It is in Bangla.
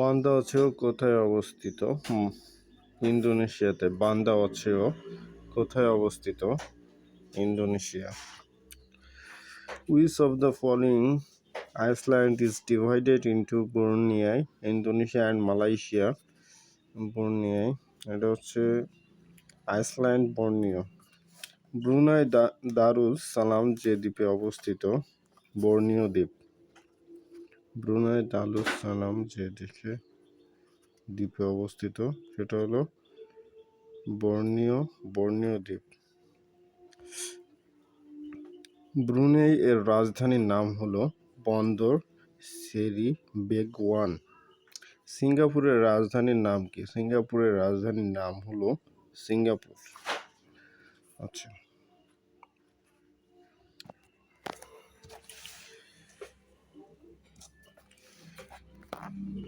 বান্দা অচেও কোথায় অবস্থিত? ইন্দোনেশিয়াতে। বান্দা অচেও কোথায় অবস্থিত? Indonesia. Which of the following, island is divided into বর্নিয়ায়, Indonesia and Malaysia বর্নিয়ায়। এটা হচ্ছে আইসল্যান্ড বর্নিও ব্রুনাই দারুল সালাম যে দ্বীপে অবস্থিত বর্নিও দ্বীপ। ব্রুনাই দারুল সালাম যে দ্বীপে দ্বীপে অবস্থিত, সেটা হলো বর্ণীয় বর্ণীয় দ্বীপ। ব্রুনেই এর রাজধানীর নাম হলো বন্দর সেরি বেগওয়ান। সিঙ্গাপুরের রাজধানীর নাম কি? সিঙ্গাপুরের রাজধানীর নাম হলো সিঙ্গাপুর। আচ্ছা।